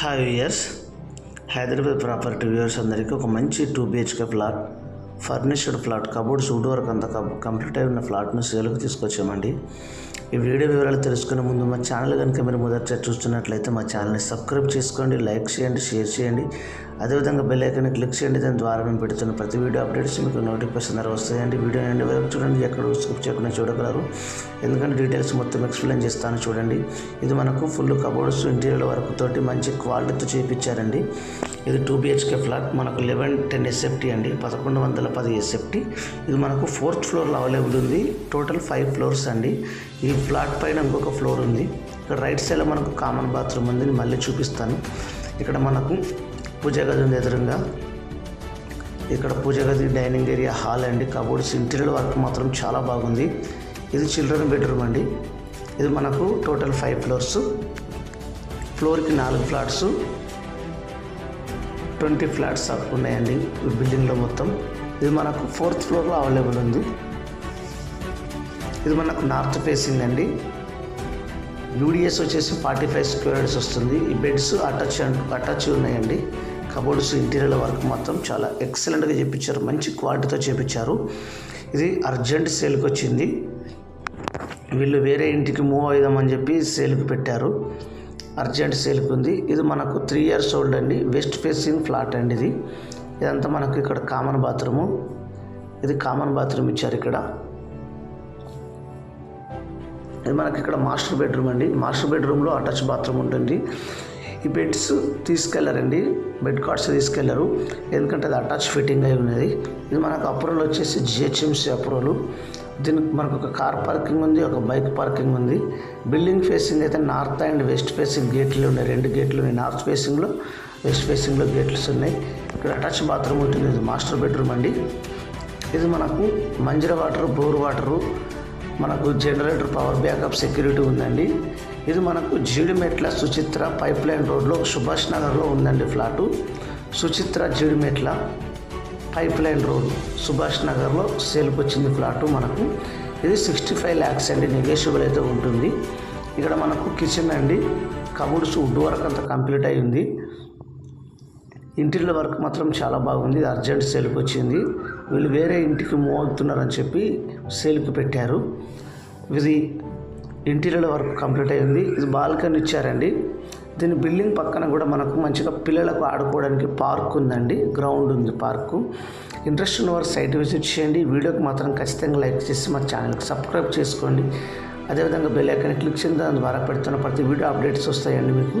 Hi viewers Hyderabad property viewers అందరికీ ఒక మంచి two BHK flat furnished flat cupboards wood work అంతా complete అయి ఉన్న ఫ్లాట్ను సేల్కి తీసుకొచ్చామండి. ఈ వీడియో వివరాలు తెలుసుకునే ముందు మా ఛానల్ కనుక మీరు మొదట చూస్తున్నట్లయితే మా ఛానల్ని సబ్స్క్రైబ్ చేసుకోండి లైక్ చేయండి షేర్ చేయండి. అదేవిధంగా బెల్ ఐకాన్ని క్లిక్ చేయండి. దాని ద్వారా మేము పెడుతున్న ప్రతి వీడియో అప్డేట్స్ మీకు నోటిఫికేషన్ ద్వారా వస్తాయండి. వీడియో ఎండ్ వరకు చూడండి. ఎక్కడ స్కిప్ చేయకుండా చూడగలరు. ఎందుకంటే డీటెయిల్స్ మొత్తం ఎక్స్ప్లెయిన్ చేస్తాను చూడండి. ఇది మనకు ఫుల్ కబోర్డ్స్ ఇంటీరియర్ వరకు తోటి మంచి క్వాలిటీతో చేయించారండి ఇది టూ బిహెచ్కే ఫ్లాట్ మనకు లెవెన్ టెన్ ఎస్ఎఫ్టీ అండి. పదకొండు వందల పది ఎస్ఎఫ్టీ ఇది మనకు ఫోర్త్ ఫ్లోర్లో అవైలబుల్ ఉంది. టోటల్ ఫైవ్ ఫ్లోర్స్ అండి. ఈ ఫ్లాట్ పైన ఇంకొక ఫ్లోర్ ఉంది. ఇక్కడ రైట్ సైడ్లో మనకు కామన్ బాత్రూమ్ ఉంది మళ్ళీ చూపిస్తాను. ఇక్కడ మనకు పూజ గది ఉంది ఎదురుగా. ఇక్కడ పూజ గది డైనింగ్ ఏరియా హాల్ అండి కబోర్డ్స్ ఇంటీరియర్ వర్క్ మాత్రం చాలా బాగుంది. ఇది చిల్డ్రన్ బెడ్రూమ్ అండి. ఇది మనకు టోటల్ ఫైవ్ ఫ్లోర్స్. ఫ్లోర్కి నాలుగు ఫ్లాట్స్. ట్వంటీ ఫ్లాట్స్ ఉన్నాయండి ఈ బిల్డింగ్లో మొత్తం. ఇది మనకు ఫోర్త్ ఫ్లోర్లో అవైలబుల్ ఉంది. ఇది మనకు నార్త్ ఫేసింగ్ అండి. యూడిఎస్ వచ్చేసి ఫార్టీ ఫైవ్ స్క్వేర్స్ వస్తుంది. ఈ బెడ్స్ అటాచ్ అటాచ్ ఉన్నాయండి. కబోర్డ్స్ ఇంటీరియర్ వరకు మాత్రం చాలా ఎక్సలెంట్గా చేపించారు. మంచి క్వాలిటీతో చేపించారు. ఇది అర్జెంట్ సేల్కి వచ్చింది. వీళ్ళు వేరే ఇంటికి మూవ్ అవుదామని చెప్పి సేల్కి పెట్టారు. అర్జెంట్ సేల్కి ఉంది. ఇది మనకు త్రీ ఇయర్స్ ఓల్డ్ అండి. వెస్ట్ ఫేసింగ్ ఫ్లాట్ అండి ఇది. ఇదంతా మనకు ఇక్కడ కామన్ బాత్రూము. ఇది కామన్ బాత్రూమ్ ఇచ్చారు ఇక్కడ. ఇది మనకి ఇక్కడ మాస్టర్ బెడ్రూమ్ అండి. మాస్టర్ బెడ్రూమ్లో అటాచ్ బాత్రూమ్ ఉంటుంది. ఈ బెడ్స్ తీసుకెళ్ళరండి. బెడ్ కార్డ్స్ తీసుకెళ్ళారు. ఎందుకంటే అది అటాచ్ ఫిట్టింగ్ అయి ఉన్నది. ఇది మనకు అప్రూవల్ వచ్చేసి జిహెచ్ఎంసీ అప్రూవల్. దీనికి మనకు ఒక కార్ పార్కింగ్ ఉంది ఒక బైక్ పార్కింగ్ ఉంది. బిల్డింగ్ ఫేసింగ్ అయితే నార్త్ అండ్ వెస్ట్ ఫేసింగ్ గేట్లు ఉన్నాయి. రెండు గేట్లు ఉన్నాయి. నార్త్ ఫేసింగ్లో వెస్ట్ ఫేసింగ్లో గేట్స్ ఉన్నాయి. ఇక్కడ అటాచ్ బాత్రూమ్ ఉంటుంది ఇది మాస్టర్ బెడ్రూమ్ అండి. ఇది మనకు మంజర వాటర్ బోర్ వాటరు మనకు జనరేటర్ పవర్ బ్యాకప్ సెక్యూరిటీ ఉందండి. ఇది మనకు జీడిమెట్ల సుచిత్ర పైప్ లైన్ రోడ్లో సుభాష్ నగర్లో ఉందండి flat Suchitra Jeedimetla pipeline road Subhash నగర్లో సేల్కి వచ్చింది ఫ్లాటు మనకు. ఇది సిక్స్టీ ఫైవ్ ల్యాక్స్ అండి నెగోషియబుల్ అయితే ఉంటుంది. ఇక్కడ మనకు కిచెన్ అండి. కబోర్డ్స్ వుడ్ వర్క్ అంతా కంప్లీట్ అయ్యింది. ఇంటీరియర్ వర్క్ మాత్రం చాలా బాగుంది. ఇది అర్జెంట్ సేల్కి వచ్చింది. వీళ్ళు వేరే ఇంటికి మూవ్ అవుతున్నారని చెప్పి సేల్కి పెట్టారు. ఇది ఇంటీరియర్ వర్క్ కంప్లీట్ అయింది. ఇది బాల్కనీ ఇచ్చారండి. దీని బిల్డింగ్ పక్కన కూడా మనకు మంచిగా పిల్లలకు ఆడుకోవడానికి పార్క్ ఉందండి. గ్రౌండ్ ఉంది పార్కు. ఇంట్రెస్ట్ ఉన్న వారు సైట్ విజిట్ చేయండి. వీడియోకి మాత్రం ఖచ్చితంగా లైక్ చేసి మా ఛానల్కి సబ్స్క్రైబ్ చేసుకోండి. అదేవిధంగా బెల్ ఐకాన్ క్లిక్ చేయండి దాని ద్వారా పెడుతున్న ప్రతి వీడియో అప్డేట్స్ వస్తాయండి మీకు.